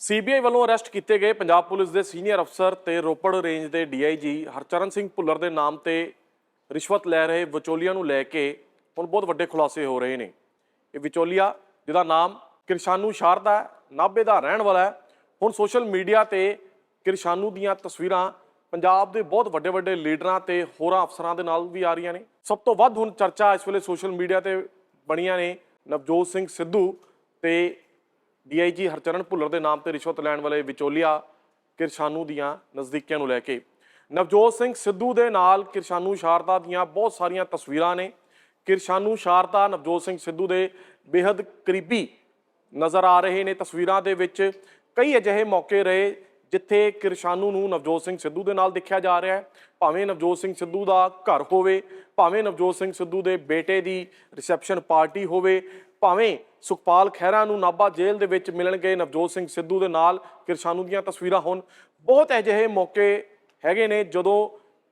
CBI ਵੱਲੋਂ arrest ਕੀਤੇ ਗਏ ਪੰਜਾਬ ਪੁਲਿਸ ਦੇ ਸੀਨੀਅਰ ਅਫਸਰ ਤੇ ਰੋਪੜ ਰੇਂਜ ਦੇ ਡੀਆਈਜੀ ਹਰਚਰਨ ਸਿੰਘ ਭੁੱਲਰ ਦੇ ਨਾਮ ਤੇ ਰਿਸ਼ਵਤ ਲੈ ਰਹੇ ਵਿਚੋਲੀਆਂ ਨੂੰ ਲੈ ਕੇ ਹੁਣ ਬਹੁਤ ਵੱਡੇ ਖੁਲਾਸੇ ਹੋ ਰਹੇ ਨੇ। ਇਹ ਵਿਚੋਲੀਆ, ਜਿਹਦਾ ਨਾਮ ਕਿਰਸ਼ਾਨੂ ਸ਼ਾਰਦਾ ਨਾਭੇ ਦਾ ਰਹਿਣ ਵਾਲਾ ਹੈ। ਹੁਣ ਸੋਸ਼ਲ ਮੀਡੀਆ ਤੇ ਕਿਰਸ਼ਾਨੂ ਦੀਆਂ ਤਸਵੀਰਾਂ ਪੰਜਾਬ ਦੇ ਬਹੁਤ ਵੱਡੇ ਵੱਡੇ ਲੀਡਰਾਂ ਤੇ ਹੋਰਾਂ ਅਫਸਰਾਂ ਦੇ ਨਾਲ ਵੀ ਆ ਰਹੀਆਂ ਨੇ। ਸਭ ਤੋਂ ਵੱਧ ਹੁਣ ਚਰਚਾ ਇਸ ਵੇਲੇ ਸੋਸ਼ਲ ਮੀਡੀਆ ਤੇ ਬਣੀਆਂ ਨੇ ਨਵਜੋਤ ਸਿੰਘ ਸਿੱਧੂ ਤੇ ਡੀਆਈਜੀ ਹਰਚਰਨ ਭੁੱਲਰ ਦੇ ਨਾਮ ਤੇ ਰਿਸ਼ਵਤ ਲੈਣ ਵਾਲੇ ਵਿਚੋਲੀਆ ਕਿਰਸ਼ਾਨੂ ਦੀਆਂ ਨਜ਼ਦੀਕੀਆਂ ਨੂੰ ਲੈ ਕੇ। ਨਵਜੋਤ ਸਿੰਘ ਸਿੱਧੂ ਦੇ ਨਾਲ ਕਿਰਸ਼ਾਨੂ ਸ਼ਾਰਦਾ ਦੀਆਂ ਬਹੁਤ ਸਾਰੀਆਂ ਤਸਵੀਰਾਂ ਨੇ। ਕਿਰਸ਼ਾਨੂ ਸ਼ਾਰਦਾ, ਨਵਜੋਤ ਸਿੰਘ ਸਿੱਧੂ ਦੇ ਬੇहद ਕਰੀਬੀ ਨਜ਼ਰ ਆ ਰਹੇ ਨੇ ਤਸਵੀਰਾਂ ਦੇ ਵਿੱਚ। ਕਈ ਅਜਿਹੇ ਮੌਕੇ ਰਹੇ ਜਿੱਥੇ ਕਿਰਸ਼ਾਨੂ ਨੂੰ ਨਵਜੋਤ ਸਿੰਘ ਸਿੱਧੂ ਦੇ ਨਾਲ ਦੇਖਿਆ ਜਾ ਰਿਹਾ ਹੈ। ਭਾਵੇਂ ਨਵਜੋਤ ਸਿੰਘ ਸਿੱਧੂ ਦਾ ਘਰ ਹੋਵੇ, ਭਾਵੇਂ ਨਵਜੋਤ ਸਿੰਘ ਸਿੱਧੂ ਦੇ ਬੇਟੇ ਦੀ ਰਿਸੈਪਸ਼ਨ ਪਾਰਟੀ ਹੋਵੇ, ਭਾਵੇਂ ਸੁਖਪਾਲ ਖਹਿਰਾ ਨੂੰ ਨਾਭਾ ਜੇਲ੍ਹ ਦੇ ਵਿੱਚ ਮਿਲਣਗੇ। ਨਵਜੋਤ ਸਿੰਘ ਸਿੱਧੂ ਦੇ ਨਾਲ ਕਿਰਸ਼ਾਨੂ ਦੀਆਂ ਤਸਵੀਰਾਂ ਹੋਣ। ਬਹੁਤ ਅਜਿਹੇ ਮੌਕੇ ਹੈਗੇ ਨੇ ਜਦੋਂ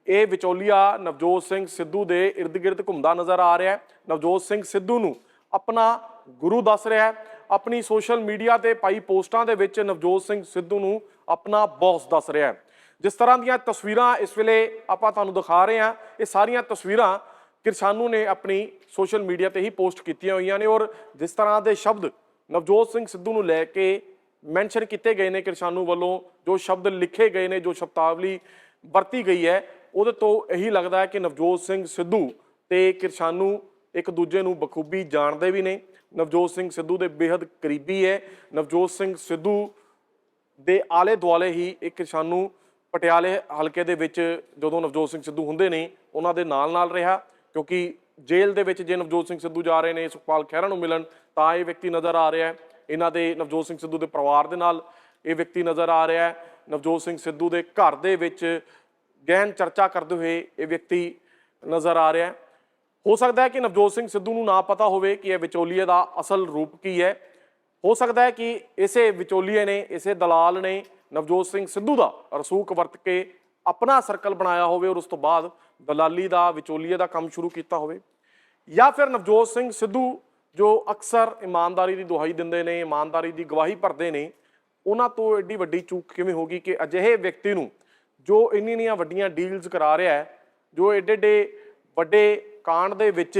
ਇਹ ਵਿਚੋਲੀਆ ਨਵਜੋਤ ਸਿੰਘ ਸਿੱਧੂ ਦੇ ਇਰਦ ਗਿਰਦ ਘੁੰਮਦਾ ਨਜ਼ਰ ਆ ਰਿਹਾ ਹੈ। ਨਵਜੋਤ ਸਿੰਘ ਸਿੱਧੂ ਨੂੰ ਆਪਣਾ ਗੁਰੂ ਦੱਸ ਰਿਹਾ ਹੈ। ਆਪਣੀ ਸੋਸ਼ਲ ਮੀਡੀਆ ਤੇ ਪਾਈ ਪੋਸਟਾਂ ਦੇ ਵਿੱਚ ਨਵਜੋਤ ਸਿੰਘ ਸਿੱਧੂ ਨੂੰ ਆਪਣਾ ਬੌਸ ਦੱਸ ਰਿਹਾ ਹੈ। ਜਿਸ ਤਰ੍ਹਾਂ ਦੀਆਂ ਤਸਵੀਰਾਂ ਇਸ ਵੇਲੇ ਆਪਾਂ ਤੁਹਾਨੂੰ ਦਿਖਾ ਰਹੇ ਹਾਂ, ਇਹ ਸਾਰੀਆਂ ਤਸਵੀਰਾਂ ਕਿਰਸਾਨੂ ਨੇ ਆਪਣੀ ਸੋਸ਼ਲ ਮੀਡੀਆ ਤੇ ਹੀ ਪੋਸਟ ਕੀਤੀਆਂ ਹੋਈਆਂ ਨੇ ਔਰ ਜਿਸ ਤਰ੍ਹਾਂ ਦੇ ਸ਼ਬਦ ਨਵਜੋਤ ਸਿੰਘ ਸਿੱਧੂ ਨੂੰ ਲੈ ਕੇ ਮੈਂਸ਼ਨ ਕੀਤੇ ਗਏ ਨੇ ਕਿਰਸਾਨੂ ਵੱਲੋਂ, ਜੋ ਸ਼ਬਦ ਲਿਖੇ ਗਏ ਨੇ, ਜੋ ਸ਼ਬਦਾਵਲੀ ਵਰਤੀ ਗਈ ਹੈ, ਉਹਦੇ ਤੋਂ ਇਹੀ ਲੱਗਦਾ ਹੈ ਕਿ ਨਵਜੋਤ ਸਿੰਘ ਸਿੱਧੂ ਤੇ ਕਿਰਸਾਨੂ ਇੱਕ ਦੂਜੇ ਨੂੰ ਬਖੂਬੀ ਜਾਣਦੇ ਵੀ ਨੇ। ਨਵਜੋਤ ਸਿੰਘ ਸਿੱਧੂ ਦੇ ਬੇहद ਕਰੀਬੀ ਹੈ। ਨਵਜੋਤ ਸਿੰਘ ਸਿੱਧੂ ਦੇ ਆਲੇ ਦੁਆਲੇ ਹੀ ਇੱਕ ਕਿਸਾਨੂ ਪਟਿਆਲੇ ਹਲਕੇ ਦੇ ਵਿੱਚ ਜਦੋਂ ਨਵਜੋਤ ਸਿੰਘ ਸਿੱਧੂ ਹੁੰਦੇ ਨੇ, ਉਹਨਾਂ ਦੇ ਨਾਲ ਨਾਲ ਰਿਹਾ। ਕਿਉਂਕਿ ਜੇਲ੍ਹ ਦੇ ਵਿੱਚ ਜੇ ਨਵਜੋਤ ਸਿੰਘ ਸਿੱਧੂ ਜਾ ਰਹੇ ਨੇ, ਸੁਖਪਾਲ ਖਹਿਰਾ ਨੂੰ ਮਿਲਣ, ਤਾਂ ਇਹ ਵਿਅਕਤੀ ਨਜ਼ਰ ਆ ਰਿਹਾ ਹੈ। ਇਹਨਾਂ ਦੇ, ਨਵਜੋਤ ਸਿੰਘ ਸਿੱਧੂ ਦੇ ਪਰਿਵਾਰ ਦੇ ਨਾਲ ਇਹ ਵਿਅਕਤੀ ਨਜ਼ਰ ਆ ਰਿਹਾ ਹੈ। ਨਵਜੋਤ ਸਿੰਘ ਸਿੱਧੂ ਦੇ ਘਰ ਦੇ ਵਿੱਚ ਗਹਿਨ ਚਰਚਾ ਕਰਦੇ ਹੋਏ ਇਹ ਵਿਅਕਤੀ ਨਜ਼ਰ ਆ ਰਿਹਾ ਹੈ। ਹੋ ਸਕਦਾ ਹੈ ਕਿ ਨਵਜੋਤ ਸਿੰਘ ਸਿੱਧੂ ਨੂੰ ਨਾ ਪਤਾ ਹੋਵੇ ਕਿ ਇਹ ਵਿਚੋਲੀਏ ਦਾ ਅਸਲ ਰੂਪ ਕੀ ਹੈ। ਹੋ ਸਕਦਾ ਹੈ ਕਿ ਇਸੇ ਵਿਚੋਲੀਏ ਨੇ, ਇਸੇ ਦਲਾਲ ਨੇ ਨਵਜੋਤ ਸਿੰਘ ਸਿੱਧੂ ਦਾ ਰਸੂਖ ਵਰਤ ਕੇ ਆਪਣਾ ਸਰਕਲ ਬਣਾਇਆ ਹੋਵੇ ਔਰ ਉਸ ਤੋਂ ਬਾਅਦ ਦਲਾਲੀ ਦਾ, ਵਿਚੋਲੀਏ ਦਾ ਕੰਮ ਸ਼ੁਰੂ ਕੀਤਾ ਹੋਵੇ। ਜਾਂ ਫਿਰ ਨਵਜੋਤ ਸਿੰਘ ਸਿੱਧੂ, ਜੋ ਅਕਸਰ ਇਮਾਨਦਾਰੀ ਦੀ ਦੁਹਾਈ ਦਿੰਦੇ ਨੇ, ਇਮਾਨਦਾਰੀ ਦੀ ਗਵਾਹੀ ਭਰਦੇ ਨੇ, ਉਹਨਾਂ ਤੋਂ ਐਡੀ ਵੱਡੀ ਚੂਕ ਕਿਵੇਂ ਹੋ ਗਈ ਕਿ ਅਜਿਹੇ ਵਿਅਕਤੀ ਨੂੰ ਜੋ ਇੰਨੀਆਂ ਵੱਡੀਆਂ ਡੀਲਸ ਕਰਾ ਰਿਹਾ ਹੈ, ਜੋ ਐਡੇ ਐਡੇ ਵੱਡੇ ਕਾਂਡ ਦੇ ਵਿੱਚ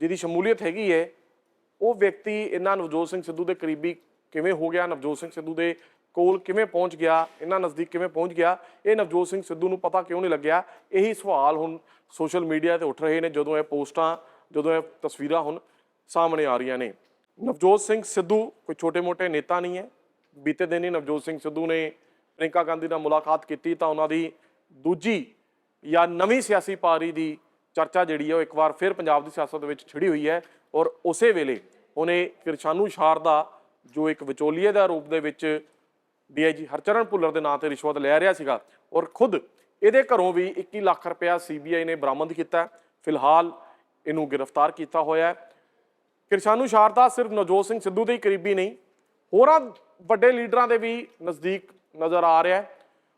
ਜਿਹਦੀ ਸ਼ਮੂਲੀਅਤ ਹੈਗੀ ਹੈ, ਉਹ ਵਿਅਕਤੀ ਇਹਨਾਂ ਨਵਜੋਤ ਸਿੰਘ ਸਿੱਧੂ ਦੇ ਕਰੀਬੀ ਕਿਵੇਂ ਹੋ ਗਿਆ? ਨਵਜੋਤ ਸਿੰਘ ਸਿੱਧੂ ਦੇ ਕੋਲ ਕਿਵੇਂ ਪਹੁੰਚ ਗਿਆ ਇਹਨਾਂ ਨਜ਼ਦੀਕ ਕਿਵੇਂ ਪਹੁੰਚ ਗਿਆ, ਇਹ ਨਵਜੋਤ ਸਿੰਘ ਸਿੱਧੂ ਨੂੰ ਪਤਾ ਕਿਉਂ ਨਹੀਂ ਲੱਗਿਆ? ਇਹੀ ਸਵਾਲ ਹੁਣ ਸੋਸ਼ਲ ਮੀਡੀਆ ਤੇ ਉੱਠ ਰਹੇ ਨੇ, ਜਦੋਂ ਇਹ ਪੋਸਟਾਂ, ਜਦੋਂ ਇਹ ਤਸਵੀਰਾਂ ਹੁਣ ਸਾਹਮਣੇ ਆ ਰਹੀਆਂ ਨੇ। ਨਵਜੋਤ ਸਿੰਘ ਸਿੱਧੂ ਕੋਈ ਛੋਟੇ-ਮੋਟੇ ਨੇਤਾ ਨਹੀਂ ਹੈ। ਬੀਤੇ ਦਿਨ ਹੀ ਨਵਜੋਤ ਸਿੰਘ ਸਿੱਧੂ ਨੇ ਪ੍ਰਿੰਕਾ ਗਾਂਧੀ ਨਾਲ ਮੁਲਾਕਾਤ ਕੀਤੀ, ਤਾਂ ਉਹਨਾਂ ਦੀ ਦੂਜੀ ਜਾਂ ਨਵੀਂ ਸਿਆਸੀ ਪਾਰੀ ਦੀ ਚਰਚਾ ਜਿਹੜੀ ਹੈ ਉਹ ਇੱਕ ਵਾਰ ਫਿਰ ਪੰਜਾਬ ਦੀ ਸਿਆਸਤ ਵਿੱਚ ਛਿੜੀ ਹੋਈ ਹੈ ਔਰ ਉਸੇ ਵੇਲੇ ਉਹਨੇ ਕਿਰਸ਼ਾਨੂ ਸ਼ਾਰ ਦਾ ਜੋ ਇੱਕ ਵਿਚੋਲੀਏ ਦਾ ਰੂਪ ਦੇ ਵਿੱਚ ਡੀਆਈਜੀ ਹਰਚਰਨ ਭੁੱਲਰ ਦੇ ਨਾਂ ਤੇ ਰਿਸ਼ਵਤ ਲੈ ਰਿਹਾ ਸੀਗਾ ਔਰ ਖੁਦ ਇਹਦੇ ਘਰੋਂ ਵੀ 21 ਲੱਖ ਰੁਪਇਆ ਸੀਬੀਆਈ ਨੇ ਬਰਾਮਦ ਕੀਤਾ ਫਿਲਹਾਲ ਇਹਨੂੰ ਗ੍ਰਿਫਤਾਰ ਕੀਤਾ ਹੋਇਆ ਹੈ। ਕਿਰਸ਼ਾਨੂ ਸ਼ਾਰਦਾ ਸਿਰਫ ਨਵਜੋਤ ਸਿੰਘ ਸਿੱਧੂ ਦੇ ਹੀ ਕਰੀਬੀ ਨਹੀਂ, ਹੋਰਾਂ ਵੱਡੇ ਲੀਡਰਾਂ ਦੇ ਵੀ ਨਜ਼ਦੀਕ ਨਜ਼ਰ ਆ ਰਿਹਾ ਹੈ।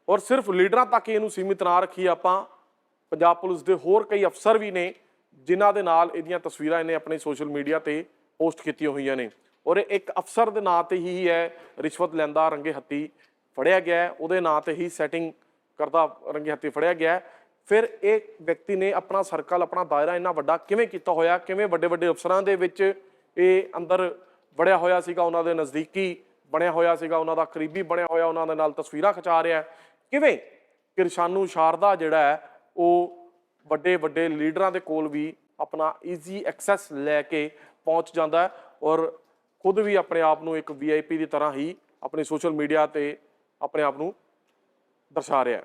ਔਰ ਸਿਰਫ ਲੀਡਰਾਂ ਤੱਕ ਹੀ ਇਹਨੂੰ ਸੀਮਿਤ ਨਾ ਰੱਖੀ ਆਪਾਂ ਪੰਜਾਬ ਪੁਲਿਸ ਦੇ ਹੋਰ ਕਈ ਅਫਸਰ ਵੀ ਨੇ, ਜਿਨ੍ਹਾਂ ਦੇ ਨਾਲ ਇਹਦੀਆਂ ਤਸਵੀਰਾਂ ਇਹਨੇ ਆਪਣੇ ਸੋਸ਼ਲ ਮੀਡੀਆ ਤੇ ਪੋਸਟ ਕੀਤੀਆਂ ਹੋਈਆਂ ਨੇ। ਔਰ ਇਹ ਇੱਕ ਅਫਸਰ ਦੇ ਨਾਂ ਤੇ ਹੀ ਹੈ, ਰਿਸ਼ਵਤ ਲੈਂਦਾ ਰੰਗੇ ਹੱਤੀ ਫੜਿਆ ਗਿਆ ਉਹਦੇ ਨਾਂ ਤੇ ਹੀ ਸੈਟਿੰਗ ਕਰਦਾ ਰੰਗੇ ਹੱਤੀ ਫੜਿਆ ਗਿਆ ਫਿਰ ਇਹ ਵਿਅਕਤੀ ਨੇ ਆਪਣਾ ਸਰਕਲ ਆਪਣਾ ਦਾਇਰਾ ਇੰਨਾ ਵੱਡਾ ਕਿਵੇਂ ਕੀਤਾ ਹੋਇਆ, ਕਿਵੇਂ ਵੱਡੇ ਵੱਡੇ ਅਫਸਰਾਂ ਦੇ ਵਿੱਚ ਇਹ ਅੰਦਰ ਵੜਿਆ ਹੋਇਆ ਸੀਗਾ, ਉਹਨਾਂ ਦੇ ਨਜ਼ਦੀਕੀ ਬਣਿਆ ਹੋਇਆ ਸੀਗਾ, ਉਹਨਾਂ ਦਾ ਕਰੀਬੀ ਬਣਿਆ ਹੋਇਆ, ਉਹਨਾਂ ਦੇ ਨਾਲ ਤਸਵੀਰਾਂ ਖਿਚਾ ਰਿਹਾ ਕਿਵੇਂ? ਕਿਰਸ਼ਾਨੂ ਸ਼ਾਰਦਾ ਜਿਹੜਾ ਹੈ, ਉਹ ਵੱਡੇ ਵੱਡੇ ਲੀਡਰਾਂ ਦੇ ਕੋਲ ਵੀ ਆਪਣਾ ਈਜ਼ੀ ਐਕਸੈਸ ਲੈ ਕੇ ਪਹੁੰਚ ਜਾਂਦਾ ਹੈ ਔਰ ਖੁਦ ਵੀ ਆਪਣੇ ਆਪ ਨੂੰ ਇੱਕ ਵੀਆਈਪੀ ਦੀ ਤਰ੍ਹਾਂ ਹੀ ਆਪਣੇ ਸੋਸ਼ਲ ਮੀਡੀਆ ਤੇ ਆਪਣੇ ਆਪ ਨੂੰ ਦਰਸਾ ਰਿਹਾ ਹੈ।